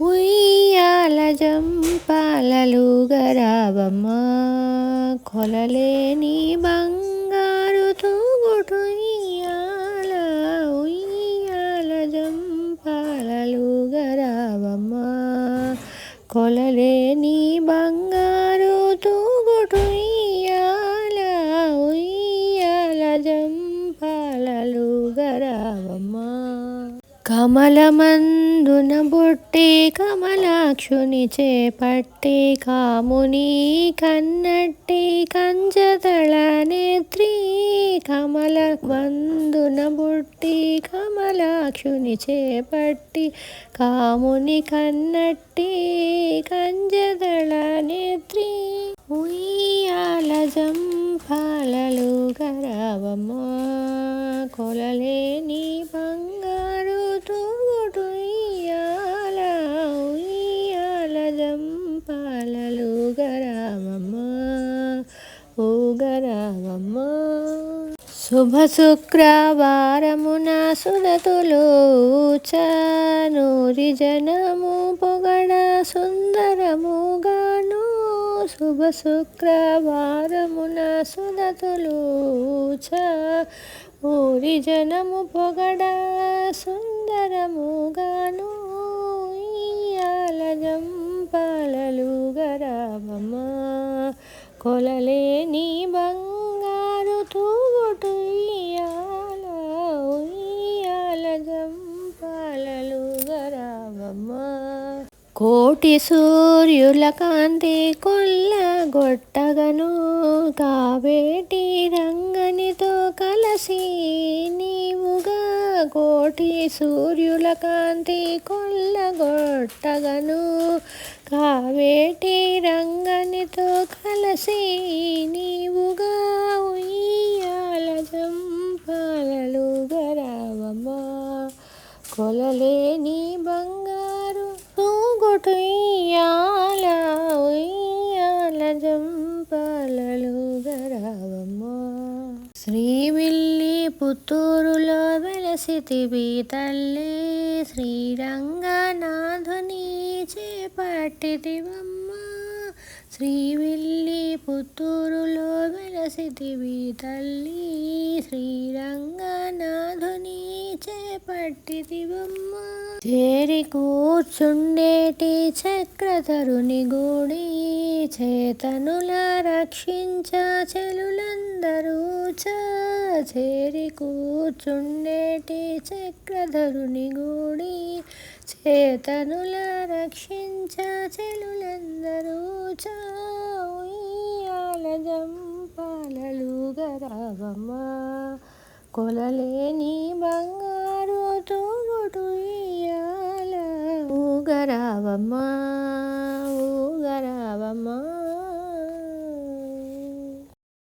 ఉయ్యాల జంపాలలు గరావమ్మ కొలలేని బంగారు తూగుటు ఉయ్యాల ఉయ్యాల జంపాలలు గరావమ్మ కొలలేని బంగారు తూగుటు ఉయ్యాల ఉయ్యాల జంపాలలు గరావమ్మ. కమలమందున బుట్టి కమలాక్షుని చేపట్టి కాముని కన్నట్టి కంజదళ నేత్రి కమల వందున బుట్టి కమలాక్షుని చేపట్టి కాముని కన్నట్టి కంజదళ నేత్రి ఉయ్యాల శుభ శుక్రవారమున సురతులు నూరి జనము పొగడ సుందరముగాను. శుభ శుక్రవారమున సురతులు ఊరి జనము పొగడ సుందరముగాను. ఇయాల జంపాలలు గరామమ్మ కొలలేని బా తూగుటు ఇయాల ఉయ్యాల జంపాలలు గరామమ్మ కోటి సూర్యుల కాంతి కొల్లగొట్టగను కావేటి రంగనితో కలసి నీవుగా కోటి సూర్యుల కాంతి కొల్లగొట్టగను కావేటి రంగనితో కలసి నీవుగా ఉయ్యాల జంపాలలు గరవమా కొలలేని బంగ తూగుటు ఉయ్యాల జంపాలలు గరావమ్మ. శ్రీవిల్లి పుత్తూరులో వెలసితివి తల్లి శ్రీరంగనాథుని చేపట్టితివమ్మ. శ్రీవిల్లి పుత్తూరులో వెలసితివి తల్లి. శ్రీరంగనాథుని చేపట్టితివమ్మ. చేరి కూర్చుండేటి చక్రధరుని గుడి. చేతనుల రక్షించ చెలులందరూ చేరి కూర్చుండేటి చక్రధరుని గుడి. చేతనుల రక్షించ చెలులందరూ జంపాలలు కొలలేని బంగారు తోగుటు ఇయ్యాల. ఊగరావమ్మా.